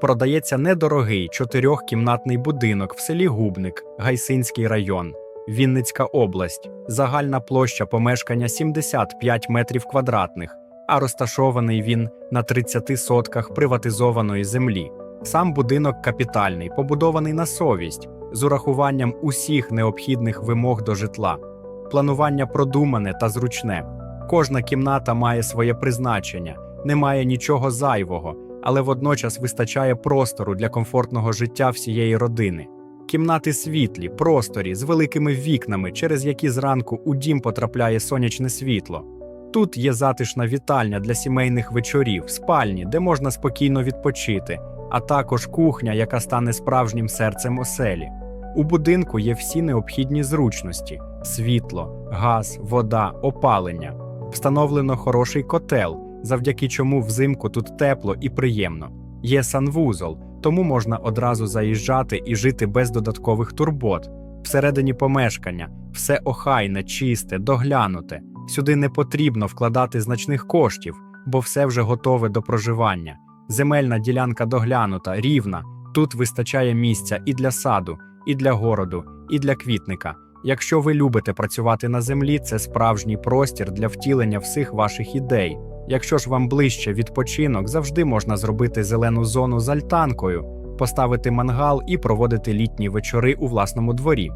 продається недорогий чотирьохкімнатний будинок в селі Губник, Гайсинський район, Вінницька область. Загальна площа помешкання 75 метрів квадратних, а розташований він на 30 сотках приватизованої землі. Сам будинок капітальний, побудований на совість, з урахуванням усіх необхідних вимог до житла. Планування продумане та зручне. Кожна кімната має своє призначення, немає нічого зайвого, але водночас вистачає простору для комфортного життя всієї родини. Кімнати світлі, просторі з великими вікнами, через які зранку у дім потрапляє сонячне світло. Тут є затишна вітальня для сімейних вечорів, спальні, де можна спокійно відпочити, а також кухня, яка стане справжнім серцем оселі. У будинку є всі необхідні зручності: світло, газ, вода, опалення. Встановлено хороший котел, завдяки чому взимку тут тепло і приємно. Є санвузол, тому можна одразу заїжджати і жити без додаткових турбот. Всередині помешкання все охайне, чисте, доглянуте. Сюди не потрібно вкладати значних коштів, бо все вже готове до проживання. Земельна ділянка доглянута, рівна. Тут вистачає місця і для саду, і для городу, і для квітника. Якщо ви любите працювати на землі, це справжній простір для втілення всіх ваших ідей. Якщо ж вам ближче відпочинок, завжди можна зробити зелену зону з альтанкою, поставити мангал і проводити літні вечори у власному дворі.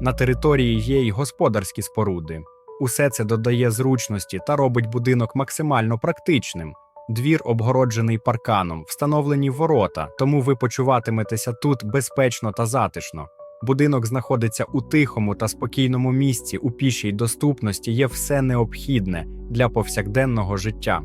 На території є й господарські споруди. Усе це додає зручності та робить будинок максимально практичним. Двір обгороджений парканом, встановлені ворота, тому ви почуватиметеся тут безпечно та затишно. Будинок знаходиться у тихому та спокійному місці, у пішій доступності є все необхідне для повсякденного життя.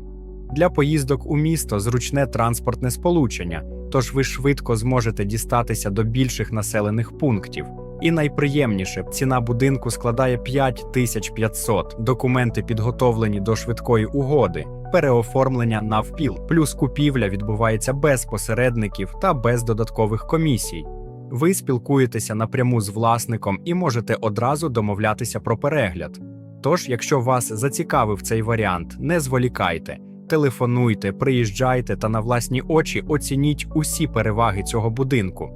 Для поїздок у місто зручне транспортне сполучення, тож ви швидко зможете дістатися до більших населених пунктів. І найприємніше, ціна будинку складає 5500, документи підготовлені до швидкої угоди, переоформлення навпіл, плюс купівля відбувається без посередників та без додаткових комісій. Ви спілкуєтеся напряму з власником і можете одразу домовлятися про перегляд. Тож, якщо вас зацікавив цей варіант, не зволікайте, телефонуйте, приїжджайте та на власні очі оцініть усі переваги цього будинку.